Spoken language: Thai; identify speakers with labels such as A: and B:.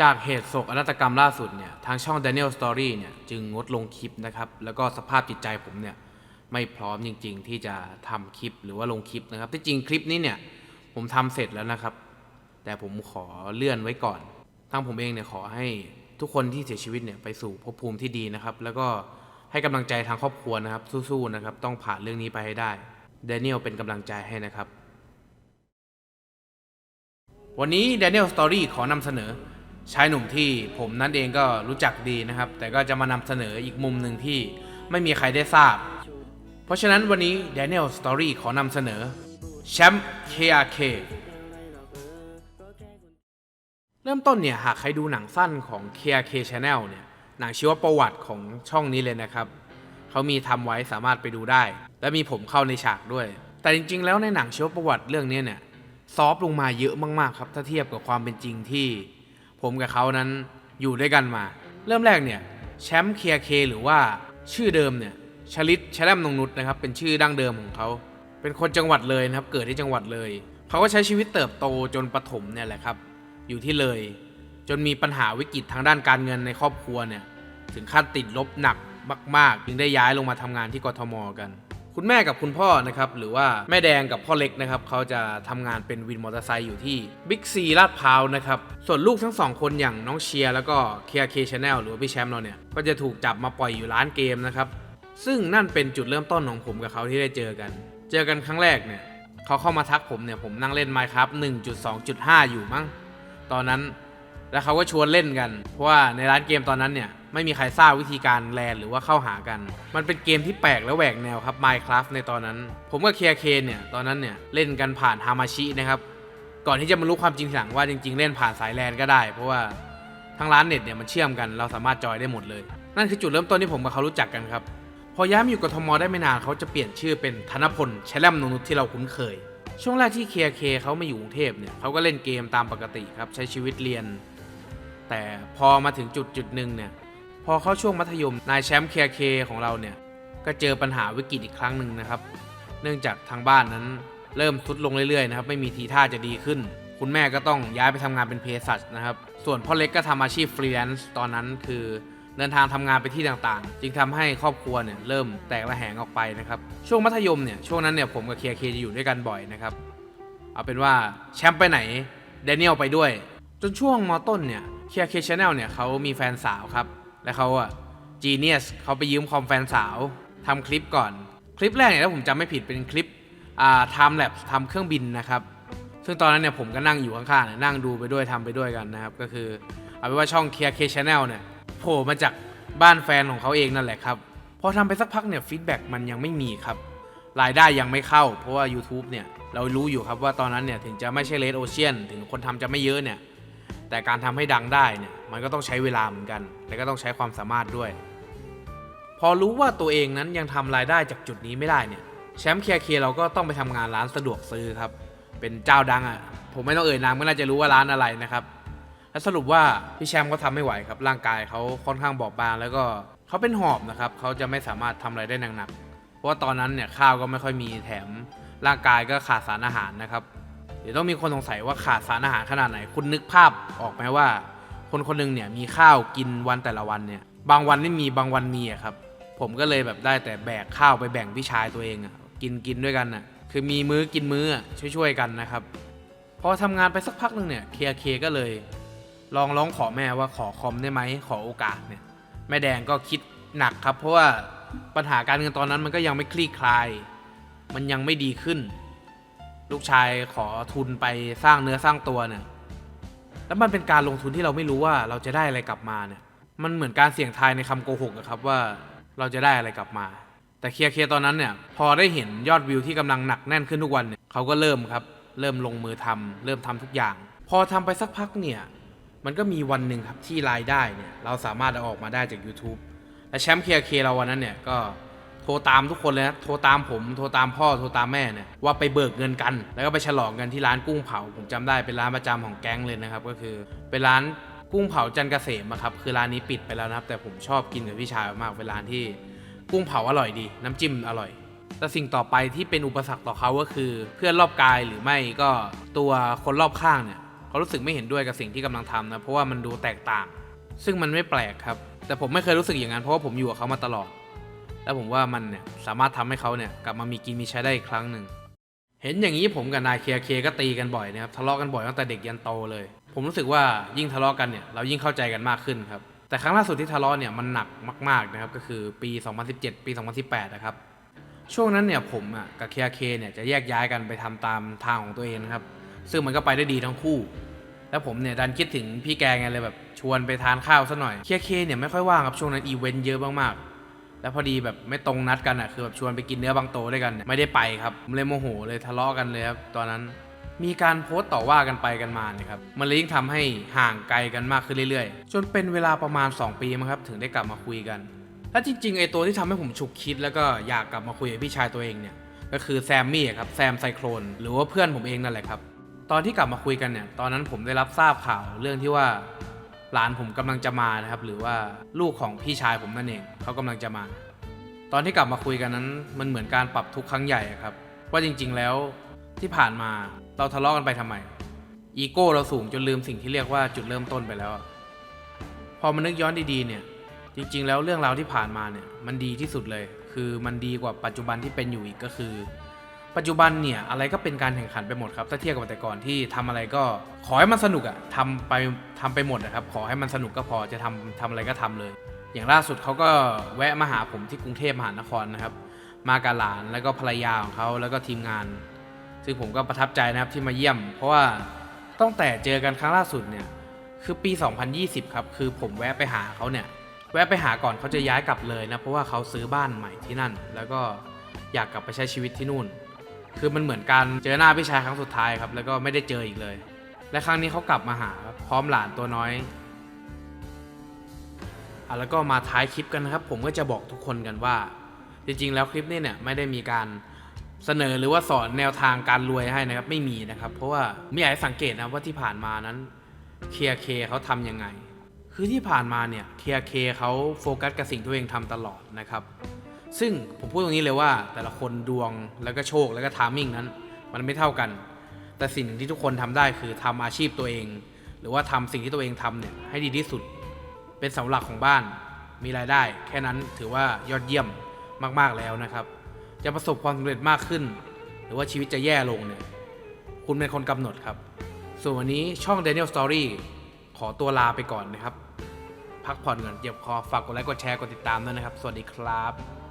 A: จากเหตุโศกนาฏกรรมล่าสุดเนี่ยทางช่อง Daniel Story เนี่ยจึงงดลงคลิปนะครับ แล้วก็สภาพจิตใจผมเนี่ยไม่พร้อมจริง ๆ ที่จะทำคลิปหรือว่าลงคลิปนะครับ ที่จริงคลิปนี้เนี่ยผมทำเสร็จแล้วนะครับ แต่ผมขอเลื่อนไว้ก่อนทั้งผมเองเนี่ยขอให้ทุกคนที่เสียชีวิตเนี่ยไปสู่ภพภูมิที่ดีนะครับ แล้วก็ให้กำลังใจทางครอบครัวนะครับ สู้ๆนะครับ ต้องผ่านเรื่องนี้ไปให้ได้ Daniel เป็นกำลังใจให้นะครับ วันนี้ Daniel Story ขอนำเสนอ ชายหนุ่มที่ผมนั่นเองก็รู้จักดีนะครับ แต่ก็จะมานำเสนออีกมุมหนึ่งที่ไม่มีใครได้ทราบ เพราะฉะนั้นวันนี้ Daniel Story ขอนำเสนอแชมป์ KRK เริ่มต้นเนี่ยหากใครดูหนังสั้นของ KRK Channel เนี่ยหนังชีวประวัติของช่องนี้เลยนะครับ เขามีทำไว้สามารถไปดูได้ และมีผมเข้าในฉากด้วย แต่จริง ๆ แล้วในหนังชีวประวัติเรื่องนี้เนี่ยซอฟลงมาเยอะมากๆครับถ้าเทียบกับความเป็นจริงที่ ผมกับเขานั้นอยู่ด้วยกันมา เริ่มแรกเนี่ยแชมป์เคียเคหรือว่าชื่อเดิมเนี่ยชลิตชแลมนงนุษนะครับเป็นชื่อดั้งเดิมของเขาเป็นคนจังหวัดเลยนะครับเกิดที่จังหวัดเลยเขาก็ใช้ชีวิตเติบโตจนประถมเนี่ยแหละครับ อยู่ที่เลย จนมีปัญหาวิกฤตทางด้านการเงินในครอบครัวเนี่ยถึงขั้นติดลบหนักมาก ๆ จึงได้ย้ายลงมาทำงานที่กทมกัน คุณแม่กับคุณพ่อนะครับหรือว่าแม่แดงกับพ่อเล็กนะครับเขาจะทำงานเป็นวินมอเตอร์ไซค์อยู่ที่บิ๊กซีลาดพร้าวนะครับส่วนลูกทั้งสองคนอย่างน้องเชียร์แล้วก็เคเคชแนลหรือพี่แชมป์เราเนี่ยก็จะถูกจับมาปล่อยอยู่ร้านเกมนะครับซึ่งนั่นเป็นจุดเริ่มต้นของผมกับเขาที่ได้เจอกัน เจอกันครั้งแรกเนี่ยเขาเข้ามาทักผมเนี่ยผมนั่งเล่น Minecraft 1.2.5 อยู่มั้งตอนนั้น แล้วเขาก็ชวนเล่นกัน เพราะว่าในร้านเกมตอนนั้นเนี่ย ไม่มีใครทราบวิธีการแลนหรือว่าเข้าหากัน มันเป็นเกมที่แปลกและแหวกแนวครับ Minecraft ในตอนนั้น ผมกับเคียเคเนี่ยตอนนั้นเนี่ยเล่นกันผ่านฮามาชินะครับ ก่อนที่จะมารู้ความจริงทีหลังว่าจริง ๆ เล่นผ่านสายแลนก็ได้ เพราะว่าทางร้านเน็ตเนี่ยมันเชื่อมกัน เราสามารถจอยได้หมดเลย นั่นคือจุดเริ่มต้นที่ผมกับเขารู้จักกันครับ พอย้ายมาอยู่กทมได้ไม่นานเขาจะเปลี่ยนชื่อเป็นธนพลแชลมนนุษที่เราคุ้นเคย ช่วงแรกที่เคียเคเขามาอยู่กรุงเทพเนี่ยเขาก็เล่นเกมตามปกติครับใช้ชีวิตเรียน แต่พอมาถึงจุดจุดหนึ่งเนี่ย พอเข้าช่วงมัธยมนายแชมป์เคเคของเราเนี่ย ก็เจอปัญหาวิกฤตอีกครั้งหนึ่งนะครับ เนื่องจากทางบ้านนั้นเริ่มทรุดลงเรื่อยๆนะครับไม่มีทีท่าจะดีขึ้น คุณแม่ก็ต้องย้ายไปทำงานเป็นเภสัชนะครับ ส่วนพ่อเล็กก็ทำอาชีพฟรีแลนซ์ตอนนั้นคือเดินทางทำงานไปที่ต่างๆ จึงทำให้ครอบครัวเนี่ยเริ่มแตกระแหงออกไปนะครับ ช่วงมัธยมเนี่ยช่วงนั้นเนี่ยผมกับเคเคจะอยู่ด้วยกันบ่อยนะครับ เอาเป็นว่าแชมป์ไปไหนแดเนียลไปด้วย จนช่วงมต้นเนี่ยเคียเคชแนลเนี่ยเขามีแฟนสาวครับ และเขาอะจีเนียสเขาไปยืมคอมแฟนสาวทำคลิปก่อน คลิปแรกเนี่ยถ้าผมจำไม่ผิดเป็นคลิปอ่าไทม์แลปทำเครื่องบินนะครับ ซึ่งตอนนั้นเนี่ยผมก็นั่งอยู่ข้างๆนั่งดูไปด้วยทำไปด้วยกันนะครับ ก็คือเอาเป็นว่าช่องเคียร์เคชแนลเนี่ยโผล่มาจากบ้านแฟนของเขาเองนั่นแหละครับพอทำไปสักพักเนี่ยฟีดแบ็กมันยังไม่มีครับรายได้ยังไม่เข้า เพราะว่า YouTube เนี่ยเรารู้อยู่ครับว่าตอนนั้นเนี่ยถึงจะไม่ใช่เลดโอเชียนถึงคนทำจะไม่เยอะเนี่ย แต่การทำให้ดังได้เนี่ยมันก็ต้องใช้เวลาเหมือนกัน และก็ต้องใช้ความสามารถด้วย พอรู้ว่าตัวเองนั้นยังทำรายได้จากจุดนี้ไม่ได้เนี่ยแชมป์เคียเคเราก็ต้องไปทำงานร้านสะดวกซื้อครับ เป็นเจ้าดังอะ่ะ ผมไม่ต้องเอ่ยนามก็น่าจะรู้ว่าร้านอะไรนะครับ และสรุปว่าพี่แชมป์ก็ทำไม่ไหวครับ ร่างกายเขาค่อนข้างบอบบางแล้วก็เขาเป็นหอบนะครับเขาจะไม่สามารถทำอะไรได้หนักๆเพราะว่าตอนนั้นเนี่ยข้าวก็ไม่ค่อยมีแถมร่างกายก็ขาดสารอาหารนะครับ เดี๋ยวต้องมีคนสงสัยว่าขาดสารอาหารขนาดไหน คุณนึกภาพออกไหมว่า คนคนหนึ่งเนี่ยมีข้าวกินวันแต่ละวันเนี่ย บางวันไม่มีบางวันมีอะครับ ผมก็เลยแบบได้แต่แบกข้าวไปแบ่งพี่ชายตัวเองอะกินกินด้วยกันอะคือมีมื้อกินมื้อช่วยๆกันนะครับพอทำงานไปสักพักหนึ่งเนี่ยเคเคก็เลย ลองร้องขอแม่ว่าขอคอมได้ไหมขอโอกาสเนี่ยแม่แดงก็คิดหนักครับ เพราะว่าปัญหาการเงินตอนนั้นมันก็ยังไม่คลี่คลาย มันยังไม่ดีขึ้น ลูกชายขอทุนไปสร้างเนื้อสร้างตัวเนี่ย แล้วมันเป็นการลงทุนที่เราไม่รู้ว่าเราจะได้อะไรกลับมาเนี่ย มันเหมือนการเสี่ยงทายในคำโกหกอะครับว่าเราจะได้อะไรกลับมา แต่เคียร์เคียร์ตอนนั้นเนี่ยพอได้เห็นยอดวิวที่กำลังหนักแน่นขึ้นทุกวันเนี่ยเขาก็เริ่มครับ เริ่มลงมือทำเริ่มทำทุกอย่าง พอทำไปสักพักเนี่ย มันก็มีวันหนึ่งครับที่รายได้เนี่ยเราสามารถเอาออกมาได้จาก YouTube และแชมป์เคียเคเราวันนั้นเนี่ยก็ โทรตามทุกคนเลยนะโทรตามผมโทรตามพ่อโทรตามแม่เนี่ยว่าไปเบิกเงินกัน แล้วก็ไปฉลองกันที่ร้านกุ้งเผาผมจำได้เป็นร้านประจำของแก๊งเลยนะครับ ก็คือเป็นร้านกุ้งเผาจันเกษมครับคือร้านนี้ปิดไปแล้วนะครับ แต่ผมชอบกินกับพี่ชายมากเป็นร้านที่กุ้งเผาอร่อยดี น้ำจิ้มอร่อยแต่สิ่งต่อไปที่เป็นอุปสรรคต่อเขาก็คือ เพื่อนรอบกายหรือไม่ก็ตัวคนรอบข้างเนี่ยเขารู้สึกไม่เห็นด้วยกับสิ่งที่กำลังทำนะเพราะว่ามันดูแตกต่าง ซึ่งมันไม่แปลกครับ แต่ผมไม่เคยรู้สึกอย่างนั้นเพราะว่าผมอยู่กับเขามาตลอด แล้วผมว่ามันเนี่ยสามารถทำให้เขาเนี่ยกลับมามีกินมีใช้ได้อีกครั้งหนึ่ง เห็นอย่างนี้ผมกับนายเคียเคก็ตีกันบ่อยนะครับทะเลาะกันบ่อยตั้งแต่เด็กยันโตเลย ผมรู้สึกว่ายิ่งทะเลาะกันเนี่ยเรายิ่งเข้าใจกันมากขึ้นครับแต่ครั้งล่าสุดที่ทะเลาะเนี่ยมันหนักมากๆนะครับก็คือปี 2017 ปี 2018 นะครับช่วงนั้นเนี่ยผมอะกับเคียเคเนี่ยจะแยกย้ายกันไปทำตามทางของตัวเองครับซึ่งมันก็ไปได้ดีทั้งคู่ แล้วผมเนี่ยดันคิดถึงพี่แกไงเลยแบบชวนไปทานข้าวซะหน่อยเคเคเนี่ยไม่ค่อยว่างครับช่วงนั้นอีเวนต์เยอะมากๆ แล้วพอดีแบบไม่ตรงนัดกันอะคือแบบชวนไปกินเนื้อบางโตด้วยกันเนี่ยไม่ได้ไปครับเลยโมโหเลยทะเลาะกันเลยครับตอนนั้นมีการโพสต์ต่อว่ากันไปกันมาเนี่ยครับ มันเลยยิ่งทำให้ห่างไกลกันมากขึ้นเรื่อยๆ จนเป็นเวลาประมาณ 2 ปีมั้งครับ ถึงได้กลับมาคุยกัน และจริงๆ ไอ้ตัวที่ทำให้ผมฉุกคิดแล้วก็อยากกลับมาคุยกับพี่ชายตัวเองเนี่ย ก็คือแซมมี่ครับ แซมไซโครน หรือว่าเพื่อนผมเองนั่นแหละครับ ตอนที่กลับมาคุยกันเนี่ย ตอนนั้นผมได้รับทราบข่าวเรื่องที่ว่า หลานผมกำลังจะมานะครับ หรือว่าลูกของพี่ชายผมนั่นเองเขากำลังจะมา ตอนที่กลับมาคุยกันนั้น มันเหมือนการปรับทุกครั้งใหญ่ครับ ว่าจริง ๆแล้วที่ผ่านมาเราทะเลาะกันไปทำไม อีโก้เราสูงจนลืมสิ่งที่เรียกว่าจุดเริ่มต้นไปแล้ว พอมานึกย้อนดีๆเนี่ย จริง ๆ แล้วเรื่องราวที่ผ่านมาเนี่ยมันดีที่สุดเลย คือมันดีกว่าปัจจุบันที่เป็นอยู่อีกก็คือ ปัจจุบันเนี่ยอะไรก็เป็นการแข่งขันไปหมดครับถ้าเทียบกับแต่ก่อนที่ทำอะไรก็ขอให้มันสนุกอะทำไปทำไปหมดนะครับขอให้มันสนุกก็พอจะทำทำอะไรก็ทำเลย อย่างล่าสุดเขาก็แวะมาหาผมที่กรุงเทพมหานครนะครับ มากับหลานแล้วก็ภรรยาของเขาแล้วก็ทีมงาน ซึ่งผมก็ประทับใจนะครับที่มาเยี่ยม เพราะว่าตั้งแต่เจอกันครั้งล่าสุดเนี่ยคือปี 2020 ครับคือผมแวะไปหาเขาเนี่ยแวะไปหาก่อนเขาจะย้ายกลับเลยนะเพราะว่าเขาซื้อบ้านใหม่ที่นั่น แล้วก็อยากกลับไปใช้ชีวิตที่นู่น คือมันเหมือนการเจอหน้าพี่ชายครั้งสุดท้ายครับ แล้วก็ไม่ได้เจออีกเลย และครั้งนี้เขากลับมาหาพร้อมหลานตัวน้อยอะแล้วก็มาท้ายคลิปกันนะครับ ผมก็จะบอกทุกคนกันว่า จริงๆ แล้วคลิปนี้เนี่ยไม่ได้มีการเสนอหรือว่าสอนแนวทางการรวยให้นะครับ ไม่มีนะครับ เพราะว่าไม่อยากให้สังเกตนะว่าที่ผ่านมานั้นเคเคเขาทำยังไง คือที่ผ่านมาเนี่ยเคเคเขาโฟกัสกับสิ่งที่ตัวเองทำตลอดนะครับ ซึ่งผมพูดตรงนี้เลยว่าแต่ละคนดวงแล้วก็โชคแล้วก็ทามิ่งนั้น มันไม่เท่ากัน แต่สิ่งที่ทุกคนทำได้คือทำอาชีพตัวเอง หรือว่าทำสิ่งที่ตัวเองทำเนี่ยให้ดีที่สุด เป็นเสาหลักของบ้าน มีรายได้ แค่นั้นถือว่ายอดเยี่ยมมากๆแล้วนะครับ จะประสบความสำเร็จมากขึ้น หรือว่าชีวิตจะแย่ลงเนี่ยคุณเป็นคนกำหนดครับ ส่วนวันนี้ช่อง Daniel Story ขอตัวลาไปก่อนนะครับ พักผ่อนก่อนเจ็บคอฝากกดไลค์กดแชร์กดติดตามด้วยนะครับ สวัสดีครับ